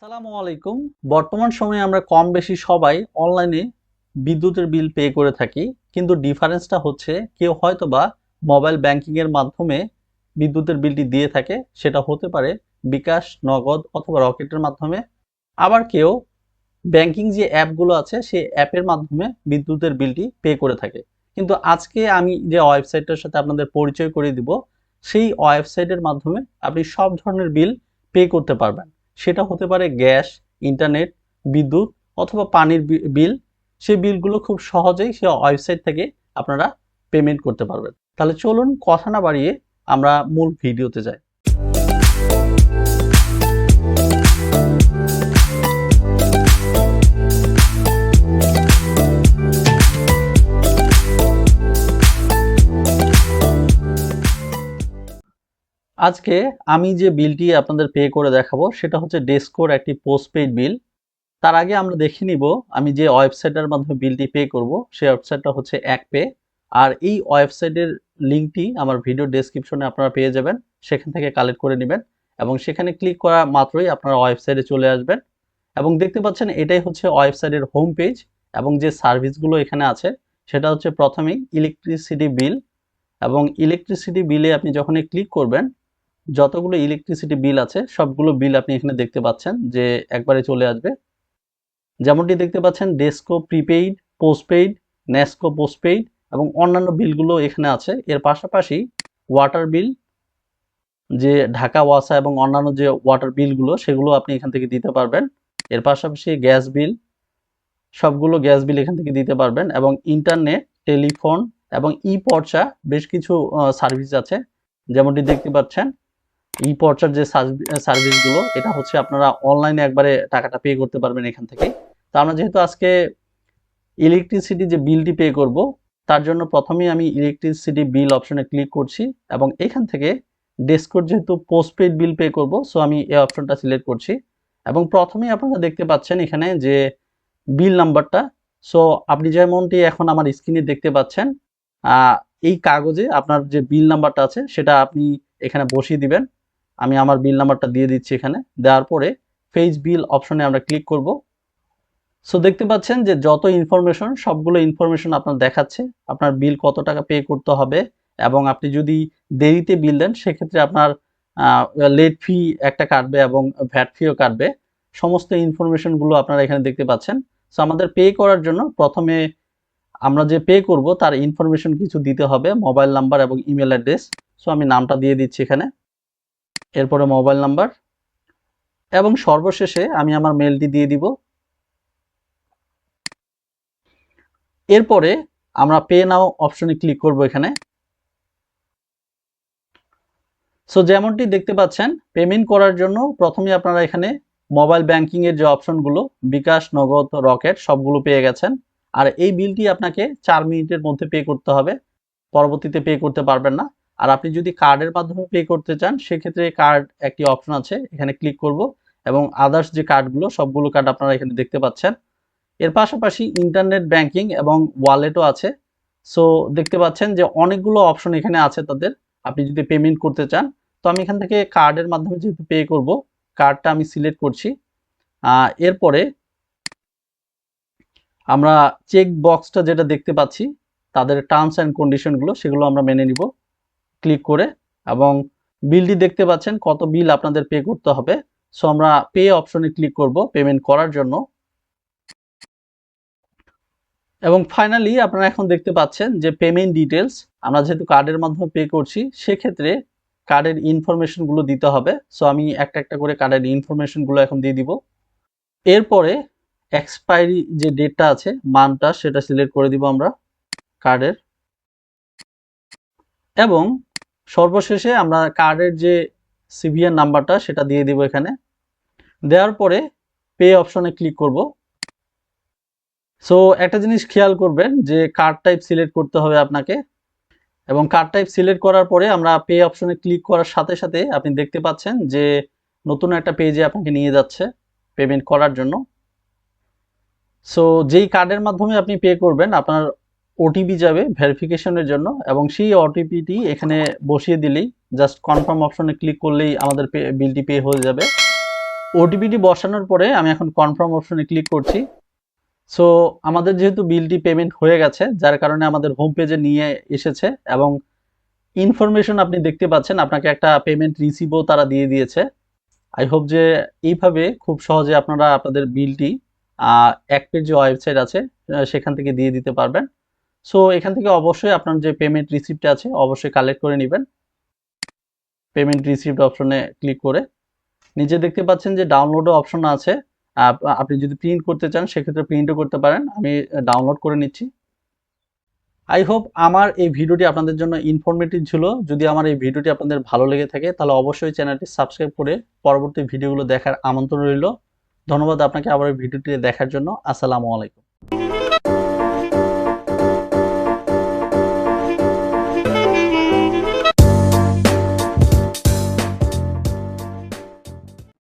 আসসালামু আলাইকুম। বর্তমান সময়ে আমরা কম বেশি সবাই অনলাইনে বিদ্যুতের বিল পে করে থাকি, কিন্তু ডিফারেন্সটা হচ্ছে কেউ হয়তো বা মোবাইল ব্যাংকিং এর মাধ্যমে বিদ্যুতের বিলটি দিয়ে থাকে, সেটা হতে পারে বিকাশ, নগদ অথবা রকেটের মাধ্যমে। আবার কেউ ব্যাংকিং যে অ্যাপগুলো আছে, সেই অ্যাপের মাধ্যমে বিদ্যুতের বিলটি পে করে থাকে। কিন্তু আজকে আমি যে ওয়েবসাইটটার সাথে আপনাদের পরিচয় করে দিব, সেই ওয়েবসাইটের মাধ্যমে আপনি সব ধরনের বিল পে করতে পারবেন। সেটা হতে পারে গ্যাস, ইন্টারনেট, বিদ্যুৎ অথবা পানির বিল। সেই বিলগুলো খুব সহজেই সে ওয়েবসাইট থেকে আপনারা পেমেন্ট করতে পারবেন। তাহলে চলুন কথা না বাড়িয়ে আমরা মূল ভিডিওতে যাই। আজকে আমি যে বিলটি আপনাদের পে করে দেখাবো, সেটা হচ্ছে ডেস্কোর একটি পোস্টপেইড বিল। তার আগে আমরা দেখে নিব, আমি যে ওয়েবসাইটের মাধ্যমে বিলটি পে করব, সেই ওয়েবসাইটটা হচ্ছে এক পে আর এই ওয়েবসাইটের লিঙ্কটি আমার ভিডিও ডেসক্রিপশনে আপনারা পেয়ে যাবেন, সেখান থেকে কালেক্ট করে নেবেন এবং সেখানে ক্লিক করা মাত্রই আপনারা ওয়েবসাইটে চলে আসবেন। এবং দেখতে পাচ্ছেন, এটাই হচ্ছে ওয়েবসাইটের হোম পেজ এবং যে সার্ভিসগুলো এখানে আছে, সেটা হচ্ছে প্রথমেই ইলেকট্রিসিটি বিল এবং ইলেকট্রিসিটি বিলে আপনি যখনই ক্লিক করবেন যতগুলো ইলেকট্রিসিটি বিল আছে, সবগুলো বিল আপনি এখানে দেখতে পাচ্ছেন যে একবারে চলে আসবে। যেমনটি দেখতে পাচ্ছেন DESCO prepaid postpaid NESCO postpaid এবং অন্যান্য বিলগুলো এখানে আছে। এর পাশাপাশি ওয়াটার বিল যে ঢাকা, ওয়াসা এবং অন্যান্য যে ওয়াটার বিলগুলো সেগুলো আপনি এখান থেকে দিতে পারবেন। এর পাশাপাশি গ্যাস বিল সবগুলো গ্যাস বিল এখান থেকে দিতে পারবেন এবং ইন্টারনেট টেলিফোন এবং ই পর্চা বেশ কিছু সার্ভিস আছে। যেমনটি দেখতে পাচ্ছেন ই পর্চার যে সার্ভিসগুলো, এটা হচ্ছে আপনারা অনলাইনে একবারে টাকাটা পে করতে পারবেন এখান থেকে। তো আমরা যেহেতু আজকে ইলেকট্রিসিটি যে বিলটি পে করব, তার জন্য প্রথমেই আমি ইলেকট্রিসিটি বিল অপশনে ক্লিক করছি এবং এখান থেকে ডেস্কোর যেহেতু পোস্টপেড বিল পে করব সো আমি এই অপশনটা সিলেক্ট করছি। এবং প্রথমেই আপনারা দেখতে পাচ্ছেন এখানে যে বিল নাম্বারটা সো আপনি যেমনটি এখন আমার স্ক্রিনে দেখতে পাচ্ছেন এই কাগজে আপনার যে বিল নাম্বারটা আছে, সেটা আপনি এখানে বসিয়ে দিবেন। আমি আমার বিল নাম্বারটা দিয়ে দিচ্ছি এখানে। দেওয়ার পরে ফেজ বিল অপশনে আমরা ক্লিক করব। সো দেখতে পাচ্ছেন যে যত ইনফরমেশন সবগুলো ইনফরমেশন আপনার দেখাচ্ছে, আপনার বিল কত টাকা পে করতে হবে এবং আপনি যদি দেরিতে বিল দেন, সেক্ষেত্রে আপনার লেট ফি একটা কাটবে এবং ভ্যাট ফিও কাটবে। সমস্ত ইনফরমেশনগুলো আপনারা এখানে দেখতে পাচ্ছেন। সো আমাদের পে করার জন্য প্রথমে আমরা যে পে করব, তার ইনফরমেশন কিছু দিতে হবে মোবাইল নাম্বার এবং ইমেল অ্যাড্রেস সো আমি নামটা দিয়ে দিচ্ছি এখানে। এরপরে মোবাইল নাম্বার এবং সর্বশেষে আমি আমার মেলটি দিয়ে দিব। এরপরে আমরা পে নাও অপশনে ক্লিক করব এখানে। সো যেমনটি দেখতে পাচ্ছেন, পেমেন্ট করার জন্য প্রথমে আপনারা এখানে মোবাইল ব্যাংকিং এর যে অপশনগুলো, বিকাশ, নগদ, রকেট, সবগুলো পেয়ে গেছেন। আর এই বিলটি আপনাকে চার মিনিটের মধ্যে পে করতে হবে। পরবর্তীতে পে করতে পারবেন না। আর আপনি যদি কার্ডের মাধ্যমে পে করতে চান, সেক্ষেত্রে কার্ড একটি অপশন আছে, এখানে ক্লিক করব এবং আদার্স যে কার্ডগুলো সবগুলো কার্ড আপনারা এখানে দেখতে পাচ্ছেন। এর পাশাপাশি ইন্টারনেট ব্যাংকিং এবং ওয়ালেটও আছে। সো দেখতে পাচ্ছেন যে অনেকগুলো অপশন এখানে আছে তাদের। আপনি যদি পেমেন্ট করতে চান, তো আমি এখান থেকে কার্ডের মাধ্যমে যেহেতু পে করব কার্ডটা আমি সিলেক্ট করছি। এরপরে আমরা চেক বক্সটা যেটা দেখতে পাচ্ছি, তাদের টার্মস অ্যান্ড কন্ডিশনগুলো সেগুলো আমরা মেনে নিব। ক্লিক করে এবং বিলটি দেখতে পাচ্ছেন কত বিল আপনাদের পে করতে হবে। সো আমরা পে অপশনে ক্লিক করব পেমেন্ট করার জন্য। এবং ফাইনালি আপনারা এখন দেখতে পাচ্ছেন যে পেমেন্ট ডিটেলস আমরা যেহেতু কার্ডের মাধ্যমে পে করছি, সেক্ষেত্রে কার্ডের ইনফরমেশনগুলো দিতে হবে। সো আমি একটা একটা করে কার্ডের ইনফরমেশনগুলো এখন দিয়ে দিব। এরপরে এক্সপায়ারি যে ডেটটা আছে, মানটা সেটা সিলেক্ট করে দিব আমরা কার্ডের এবং সর্বশেষে আমরা কার্ডের যে সিভিআর নাম্বারটা সেটা দিয়ে দিব এখানে। দেওয়ার পরে পে অপশনে ক্লিক করব। সো একটা জিনিস খেয়াল করবেন যে কার্ড টাইপ সিলেক্ট করতে হবে আপনাকে। এবং কার্ড টাইপ সিলেক্ট করার পরে আমরা পে অপশনে ক্লিক করার সাথে সাথে আপনি দেখতে পাচ্ছেন যে নতুন একটা পেজে আপনাকে নিয়ে যাচ্ছে পেমেন্ট করার জন্য। সো যেই কার্ডের মাধ্যমে আপনি পে করবেন, আপনার ওটিপি যাবে ভেরিফিকেশনের জন্য এবং সেই ওটিপিটি এখানে বসিয়ে দিলেই জাস্ট কনফার্ম অপশনে ক্লিক করলেই আমাদের বিলটি পে হয়ে যাবে। ওটিপিটি বসানোর পরে আমি এখন কনফার্ম অপশনে ক্লিক করছি। সো আমাদের যেহেতু বিলটি পেমেন্ট হয়ে গেছে, যার কারণে আমাদের হোম পেজে নিয়ে এসেছে এবং ইনফরমেশন আপনি দেখতে পাচ্ছেন, আপনাকে একটা পেমেন্ট রিসিভও তারা দিয়ে দিয়েছে। আই হোপ যে এইভাবে খুব সহজে আপনারা আপনাদের বিলটি অ্যাক্টের যে ওয়েবসাইট আছে সেখান থেকে দিয়ে দিতে পারবেন। সো এখান থেকে অবশ্যই আপনার যে পেমেন্ট রিসিপ্টটা আছে, অবশ্যই কালেক্ট করে নেবেন। পেমেন্ট রিসিপ্ট অপশনে ক্লিক করে। নিচে দেখতে পাচ্ছেন যে ডাউনলোডও অপশন আছে। আপ- আপনি যদি প্রিন্ট করতে চান, সেক্ষেত্রে প্রিন্টও করতে পারেন। আমি ডাউনলোড করে নিচ্ছি। আই হোপ আমার এই ভিডিওটি আপনাদের জন্য ইনফরমেটিভ ছিল। যদি আমার এই ভিডিওটি আপনাদের ভালো লেগে থাকে, তাহলে অবশ্যই চ্যানেলটি সাবস্ক্রাইব করে পরবর্তী ভিডিওগুলো দেখার আমন্ত্রণ রইল। ধন্যবাদ আপনাকে আবার এই ভিডিওটি দেখার জন্য। আসসালামু আলাইকুম।